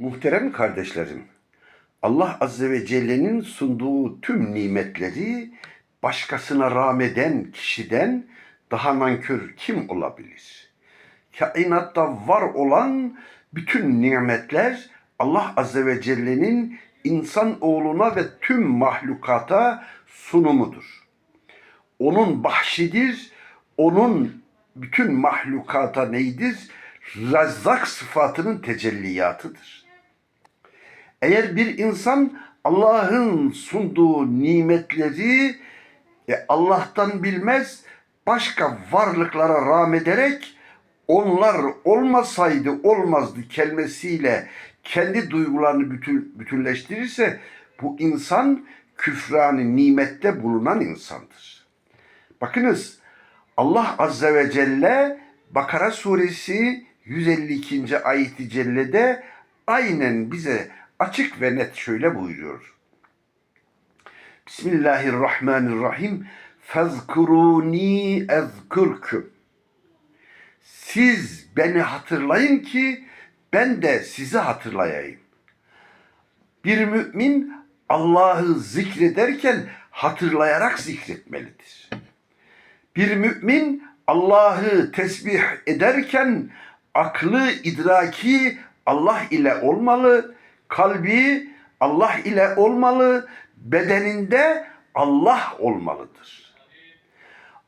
Muhterem kardeşlerim, Allah Azze ve Celle'nin sunduğu tüm nimetleri başkasına rağmeden kişiden daha nankör kim olabilir? Kainatta var olan bütün nimetler Allah Azze ve Celle'nin insan oğluna ve tüm mahlukata sunumudur. Onun bahşidir, onun bütün mahlukata neydir? Razzak sıfatının tecelliyatıdır. Eğer bir insan Allah'ın sunduğu nimetleri e, Allah'tan bilmez, başka varlıklara rağmederek onlar olmasaydı olmazdı kelimesiyle kendi duygularını bütün, bütünleştirirse bu insan küfranı nimette bulunan insandır. Bakınız Allah Azze ve Celle Bakara suresi 152. ayeti cellede aynen bize açık ve net şöyle buyuruyor. Bismillahirrahmanirrahim. Fezkuruni ezkurküm. Siz beni hatırlayın ki ben de sizi hatırlayayım. Bir mümin Allah'ı zikrederken hatırlayarak zikretmelidir. Bir mümin Allah'ı tesbih ederken aklı, idraki Allah ile olmalı, kalbi Allah ile olmalı, bedeninde Allah olmalıdır.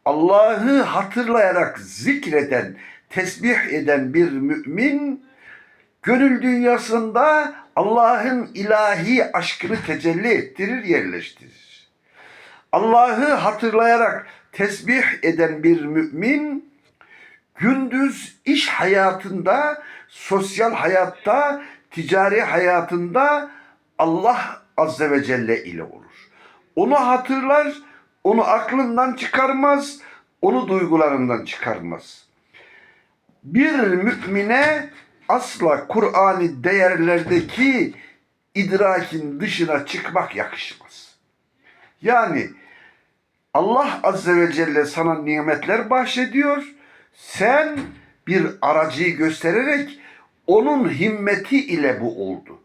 Allah'ı hatırlayarak zikreden, tesbih eden bir mümin gönül dünyasında Allah'ın ilahi aşkını tecelli ettirir, yerleştirir. Allah'ı hatırlayarak tesbih eden bir mümin gündüz iş hayatında, sosyal hayatta, ticari hayatında Allah Azze ve Celle ile olur. Onu hatırlar, onu aklından çıkarmaz, onu duygularından çıkarmaz. Bir mümine asla Kur'an'ı değerlerdeki idrakin dışına çıkmak yakışmaz. Yani Allah Azze ve Celle sana nimetler bahşediyor. Sen bir aracıyı göstererek onun himmeti ile bu oldu.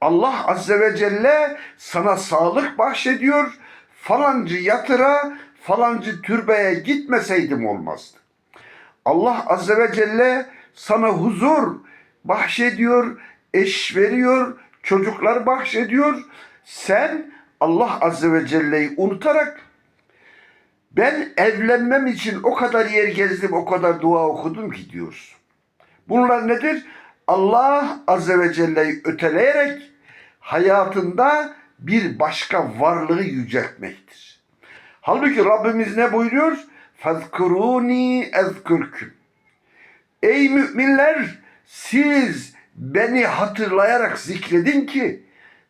Allah Azze ve Celle sana sağlık bahşediyor. Falancı yatıra, falancı türbeye gitmeseydim olmazdı. Allah Azze ve Celle sana huzur bahşediyor, eş veriyor, çocuklar bahşediyor. Sen Allah Azze ve Celle'yi unutarak ben evlenmem için o kadar yer gezdim, o kadar dua okudum ki diyorsun. Bunlar nedir? Allah Azze ve Celle'yi öteleyerek hayatında bir başka varlığı yüceltmektir. Halbuki Rabbimiz ne buyuruyor? Fazkuruni ezkürküm. Ey müminler siz beni hatırlayarak zikredin ki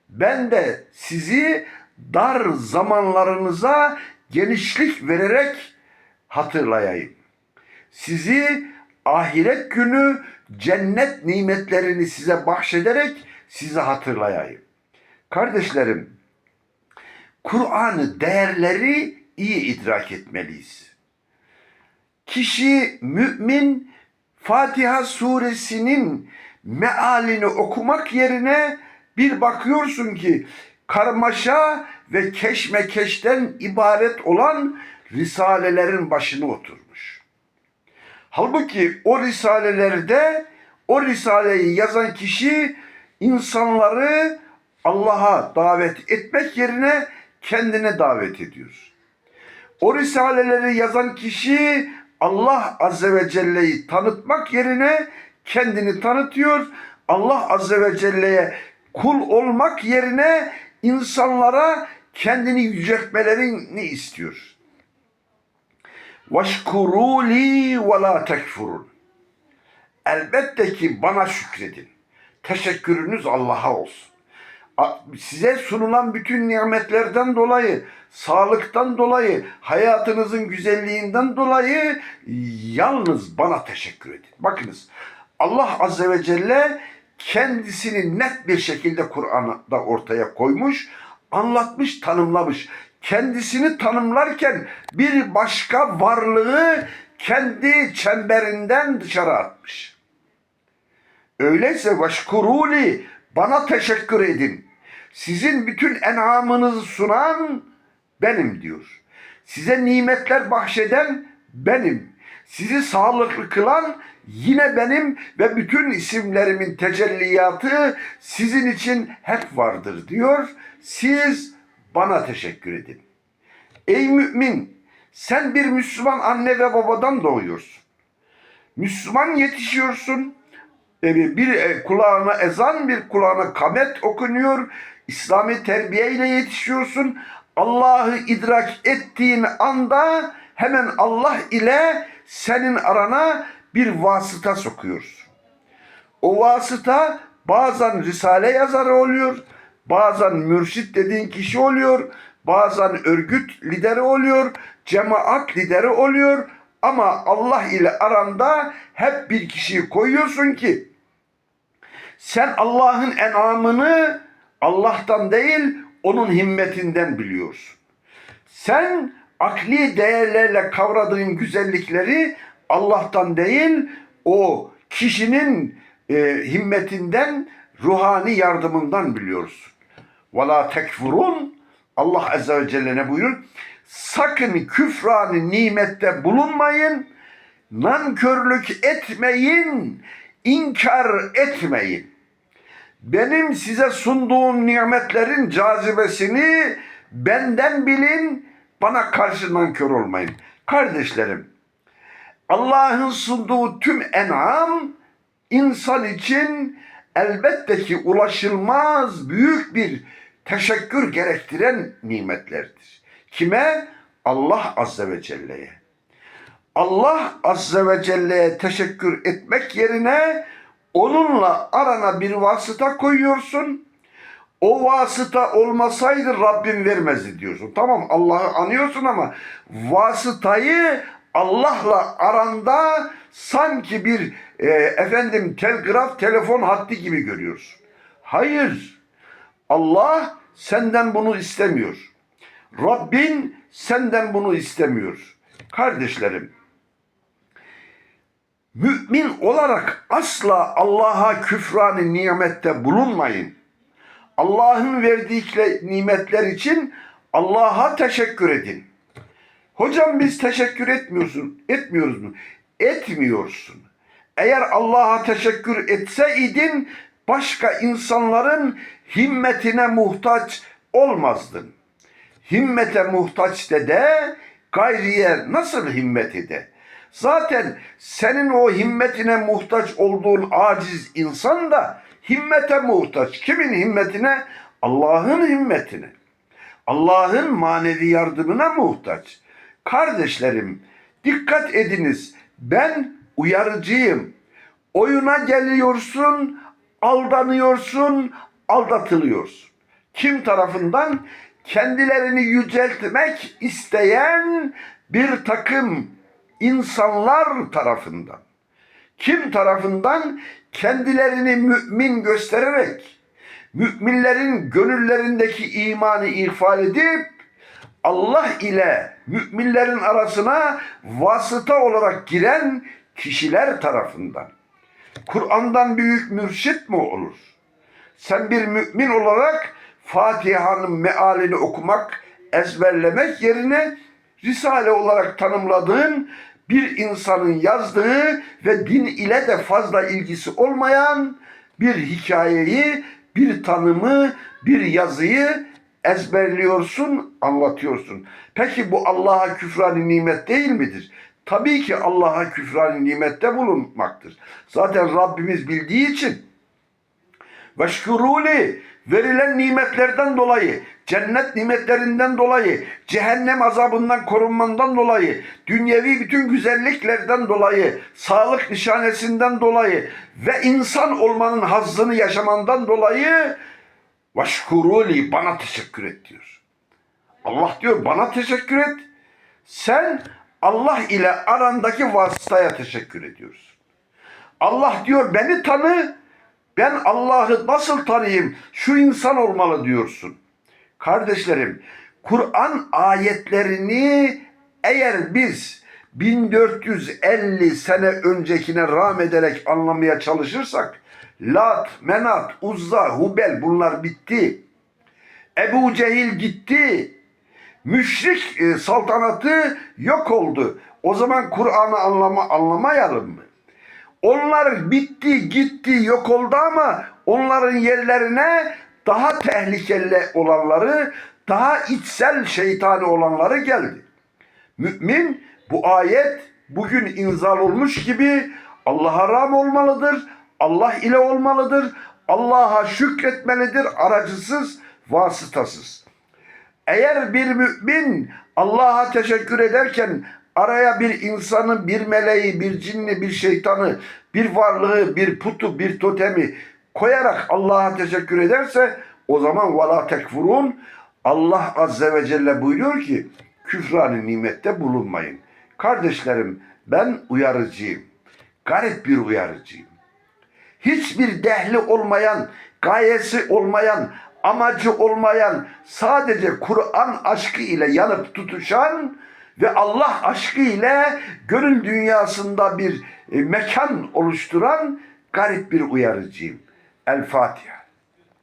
ben de sizi dar zamanlarınıza genişlik vererek hatırlayayım. Sizi ahiret günü cennet nimetlerini size bahşederek sizi hatırlayayım. Kardeşlerim, Kur'an'ı değerleri iyi idrak etmeliyiz. Kişi mümin Fatiha suresinin mealini okumak yerine bir bakıyorsun ki karmaşa ve keşmekeşten ibaret olan risalelerin başına oturmuş. Halbuki o risalelerde o risaleyi yazan kişi insanları Allah'a davet etmek yerine kendine davet ediyor. O risaleleri yazan kişi Allah Azze ve Celle'yi tanıtmak yerine kendini tanıtıyor. Allah Azze ve Celle'ye kul olmak yerine insanlara kendini yüceltmelerini istiyor. Vaşkuru li ve la tekfurun. Elbette ki bana şükredin. Teşekkürünüz Allah'a olsun. Size sunulan bütün nimetlerden dolayı, sağlıktan dolayı, hayatınızın güzelliğinden dolayı yalnız bana teşekkür edin. Bakınız Allah Azze ve Celle kendisini net bir şekilde Kur'an'da ortaya koymuş, anlatmış, tanımlamış. Kendisini tanımlarken bir başka varlığı kendi çemberinden dışarı atmış. Öyleyse veşkuruli bana teşekkür edin. Sizin bütün enamınızı sunan benim diyor. Size nimetler bahşeden benim. Sizi sağlıklı kılan yine benim ve bütün isimlerimin tecelliyatı sizin için hep vardır diyor. Siz bana teşekkür edin. Ey mümin sen bir Müslüman anne ve babadan doğuyorsun. Müslüman yetişiyorsun. E, Bir e, kulağına ezan, bir kulağına kamet okunuyor. İslami terbiye ile yetişiyorsun. Allah'ı idrak ettiğin anda hemen Allah ile senin arana bir vasıta sokuyorsun. O vasıta bazen risale yazarı oluyor, bazen mürşit dediğin kişi oluyor, bazen örgüt lideri oluyor, cemaat lideri oluyor ama Allah ile aranda hep bir kişiyi koyuyorsun ki sen Allah'ın enamını Allah'tan değil onun himmetinden biliyorsun. Sen akli değerlerle kavradığın güzellikleri Allah'tan değil o kişinin e, himmetinden, ruhani yardımından biliyorsun ve la Allah Azze ve Celle ne buyurur? Sakın küfranı nimette bulunmayın, nankörlük etmeyin, inkar etmeyin. Benim size sunduğum nimetlerin cazibesini benden bilin, bana karşı nankör olmayın. Kardeşlerim, Allah'ın sunduğu tüm en'am insan için elbette ki ulaşılmaz büyük bir teşekkür gerektiren nimetlerdir. Kime? Allah Azze ve Celle'ye. Allah Azze ve Celle'ye teşekkür etmek yerine onunla arana bir vasıta koyuyorsun. O vasıta olmasaydı Rabbim vermezdi diyorsun. Tamam Allah'ı anıyorsun ama vasıtayı Allah'la aranda sanki bir e, efendim telgraf telefon hattı gibi görüyorsun. Hayır. Allah senden bunu istemiyor. Rabbin senden bunu istemiyor. Kardeşlerim, mümin olarak asla Allah'a küfranı nimette bulunmayın. Allah'ın verdiği nimetler için Allah'a teşekkür edin. Hocam biz teşekkür etmiyorsun, etmiyoruz mu? Etmiyorsun. Eğer Allah'a teşekkür etseydin başka insanların himmetine muhtaç olmazdın. Himmete muhtaç dede gayriye nasıl himmet ede? Zaten senin o himmetine muhtaç olduğun aciz insan da himmete muhtaç. Kimin himmetine? Allah'ın himmetine. Allah'ın manevi yardımına muhtaç. Kardeşlerim dikkat ediniz. Ben uyarıcıyım. Oyuna geliyorsun, aldanıyorsun, aldatılıyorsun. Kim tarafından? Kendilerini yüceltmek isteyen bir takım insanlar tarafından. Kim tarafından? Kendilerini mümin göstererek, müminlerin gönüllerindeki imanı ihfal edip, Allah ile müminlerin arasına vasıta olarak giren kişiler tarafından. Kur'an'dan büyük mürşit mi olur? Sen bir mümin olarak Fatiha'nın mealini okumak, ezberlemek yerine Risale olarak tanımladığın bir insanın yazdığı ve din ile de fazla ilgisi olmayan bir hikayeyi, bir tanımı, bir yazıyı ezberliyorsun, anlatıyorsun. Peki bu Allah'a küfrani nimet değil midir? Tabii ki Allah'a küfrani nimette bulunmaktır. Zaten Rabbimiz bildiği için Veşkuruli verilen nimetlerden dolayı, cennet nimetlerinden dolayı, cehennem azabından korunmandan dolayı, dünyevi bütün güzelliklerden dolayı, sağlık nişanesinden dolayı ve insan olmanın hazzını yaşamandan dolayı Veşkuruli bana teşekkür et diyor. Allah diyor bana teşekkür et. Sen Allah ile arandaki vasıtaya teşekkür ediyorsun. Allah diyor beni tanı. Ben Allah'ı nasıl tanıyayım? Şu insan olmalı diyorsun. Kardeşlerim, Kur'an ayetlerini eğer biz 1450 sene öncekine rağm ederek anlamaya çalışırsak Lat, Menat, Uzza, Hubel bunlar bitti. Ebu Cehil gitti. Müşrik e, saltanatı yok oldu. O zaman Kur'an'ı anlama, anlamayalım mı? Onlar bitti, gitti, yok oldu ama onların yerlerine daha tehlikeli olanları, daha içsel şeytani olanları geldi. Mümin bu ayet bugün inzal olmuş gibi Allah'a ram olmalıdır, Allah ile olmalıdır. Allah'a şükretmelidir aracısız, vasıtasız. Eğer bir mümin Allah'a teşekkür ederken araya bir insanı, bir meleği, bir cinni, bir şeytanı, bir varlığı, bir putu, bir totemi koyarak Allah'a teşekkür ederse o zaman vela tekfurun Allah azze ve celle buyuruyor ki küfranı nimette bulunmayın. Kardeşlerim ben uyarıcıyım. Garip bir uyarıcıyım hiçbir dehli olmayan, gayesi olmayan, amacı olmayan, sadece Kur'an aşkı ile yanıp tutuşan ve Allah aşkı ile gönül dünyasında bir e, mekan oluşturan garip bir uyarıcıyım. El Fatiha.